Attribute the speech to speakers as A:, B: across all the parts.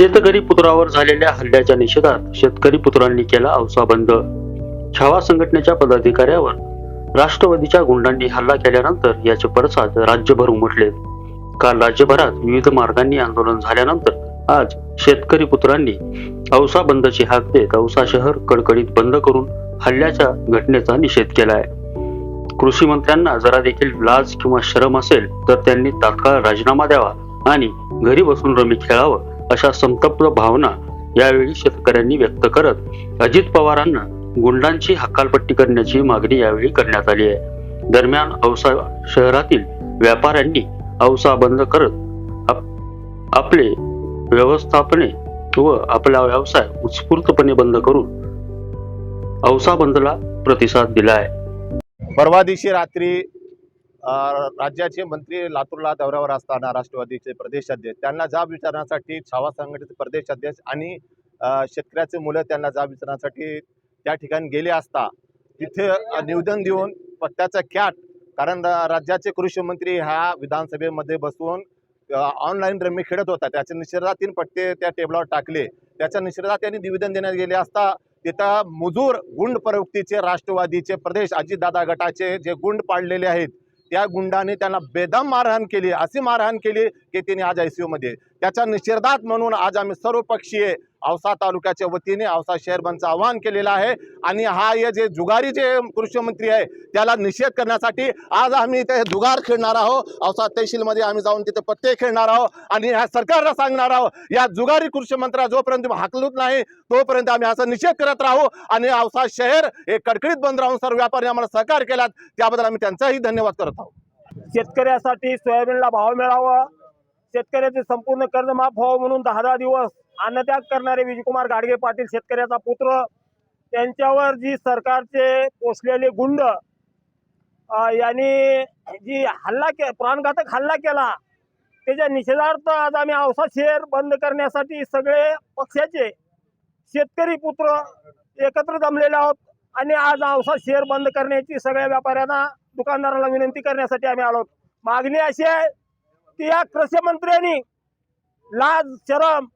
A: शेतकरी पुत्रावर झालेल्या हल्ल्याच्या निषेधात शेतकरी पुत्रांनी केला औसा बंद. छावा संघटनेच्या पदाधिकाऱ्यावर राष्ट्रवादीच्या गुंडांनी हल्ला केल्यानंतर याचे पडसाद राज्यभर उमटले. काल राज्यभरात विविध मार्गांनी आंदोलन झाल्यानंतर आज शेतकरी पुत्रांनी औसा बंदची हाक देत औसा शहर कडकडीत बंद करून हल्ल्याच्या घटनेचा निषेध केलाय. कृषी मंत्र्यांना जरा देखील लाज किंवा शरम असेल तर त्यांनी तात्काळ राजीनामा द्यावा आणि घरी बसून रमी खेळावं अशा संतप्त भावना यावेळी शेतकऱ्यांनी व्यक्त करत अजित पवारांना गुंडांची हकालपट्टी करण्याची मागणी यावेळी करण्यात आली आहे. दरम्यान औसा शहरातील व्यापाऱ्यांनी औसा बंद करत आप- आपले व्यवस्थापने व आपला व्यवसाय उत्स्फूर्तपणे बंद करून औसा बंदला प्रतिसाद दिला आहे.
B: परवा दिवशी रात्री राज्याचे मंत्री लातूरला दौऱ्यावर असताना राष्ट्रवादीचे प्रदेशाध्यक्ष त्यांना जाब विचारण्यासाठी छावा संघटनेचे प्रदेशाध्यक्ष आणि शेतकऱ्याचे मुलं त्यांना जाब विचारण्यासाठी त्या ठिकाणी गेले असता तिथे निवेदन देऊन पत्त्याचा कॅट कारण राज्याचे कृषी मंत्री ह्या विधानसभेमध्ये बसून ऑनलाईन रमी खेळत होता. त्याच्या निषेधात तीन पट्टे त्या टेबलावर टाकले. त्याच्या निषेधात त्यांनी निवेदन देण्यात गेले असता तिथं मुजूर गुंड प्रवृत्तीचे राष्ट्रवादीचे प्रदेश अजितदादा गटाचे जे गुंड पाडलेले आहेत त्या गुंडाने त्यांना बेदम मारहाण केली अशी मारहाण केली की त्यांनी आज आय सी यूमध्ये त्याच्या निषेधात म्हणून आज आम्ही सर्वपक्षीय औसा तालुक्याच्या वतीने औसा शहर आवाहन केलेलं आहे. आणि हा हे जे जुगारी जे कृषी मंत्री आहे त्याला निषेध करण्यासाठी आज आम्ही इथे जुगार खेळणार आहोत. औसा तहसीलमध्ये आम्ही जाऊन तिथे पत्ते खेळणार आहोत. आणि ह्या सरकारला सांगणार आहोत या जुगारी कृषी मंत्र्या जोपर्यंत तुम्ही नाही तोपर्यंत आम्ही असा निषेध करत राहू. आणि औसा शहर हे कडकडीत बंद राहून सर्व व्यापारी आम्हाला सहकार्य केलात त्याबद्दल आम्ही त्यांचाही धन्यवाद करत आहोत.
C: शेतकऱ्यासाठी सोयाबीनला भाव मिळावा शेतकऱ्याचे संपूर्ण कर्ज माफ व्हावं म्हणून दहा दहा दिवस अन्नत्याग करणारे विजयकुमार गाडगे पाटील शेतकऱ्याचा पुत्र त्यांच्यावर जी सरकारचे पोसलेले गुंड यांनी जी हल्ला के प्राणघातक हल्ला केला त्याच्या निषेधार्थ आज आम्ही औसा शेर बंद करण्यासाठी सगळे पक्षाचे शेतकरी पुत्र एकत्र जमलेले आहोत आणि आज औसा शेर बंद करण्याची सगळ्या व्यापाऱ्यांना दुकानदाराला विनंती करण्यासाठी आम्ही आलो आहोत. मागणी अशी आहे या कृषी मंत्र्यांनी लाज शरम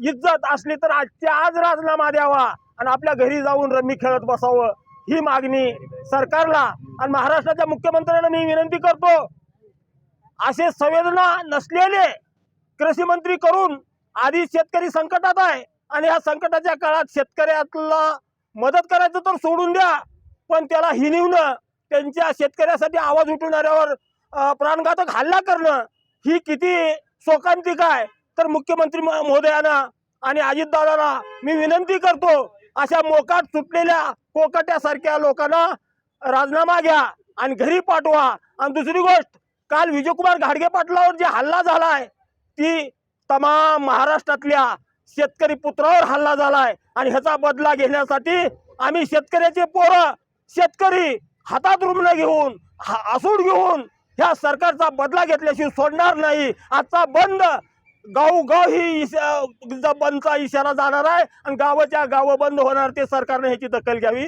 C: इज्जत असली तर आजच्या आज राजीनामा द्यावा आणि आपल्या घरी जाऊन रमी खेळत बसावं. ही मागणी सरकारला आणि महाराष्ट्राच्या मुख्यमंत्र्यांना मी विनंती करतो. असे संवेदना नसलेले कृषी मंत्री करून आधी शेतकरी संकटात आहे आणि या संकटाच्या काळात शेतकऱ्याला मदत करायचं तर सोडून द्या पण त्याला हिनिवणं त्यांच्या शेतकऱ्यासाठी आवाज उठवणाऱ्यावर प्राणघातक हल्ला करणं ही किती शोकांतिक आहे तर मुख्यमंत्री म- महोदयांना आणि अजितदादाला मी विनंती करतो अशा मोकाट सुटलेल्या कोकट्यासारख्या लोकांना राजीनामा घ्या आणि घरी पाठवा. आणि दुसरी गोष्ट काल विजयकुमार घाडगे पाटलावर जे हल्ला झालाय ती तमाम महाराष्ट्रातल्या शेतकरी पुत्रावर हल्ला झालाय. आणि ह्याचा बदला घेण्यासाठी आम्ही शेतकऱ्याचे पोरं शेतकरी हातात रुग्ण घेऊन हा- आसूड घेऊन ह्या सरकारचा बदला घेतल्याशिवाय सोडणार नाही. आजचा बंद. गाव गाव ही इशा- बंदचा इशारा जाणार आहे आणि गावाच्या गावं बंद होणार ते सरकारने ह्याची दखल घ्यावी.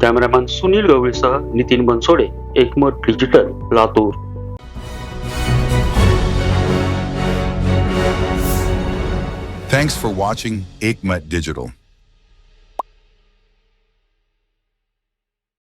A: Cameraman Sunil गवळीसह Nitin Bansode Ekmat digital Latur.
D: Thanks for watching Aikmat Digital.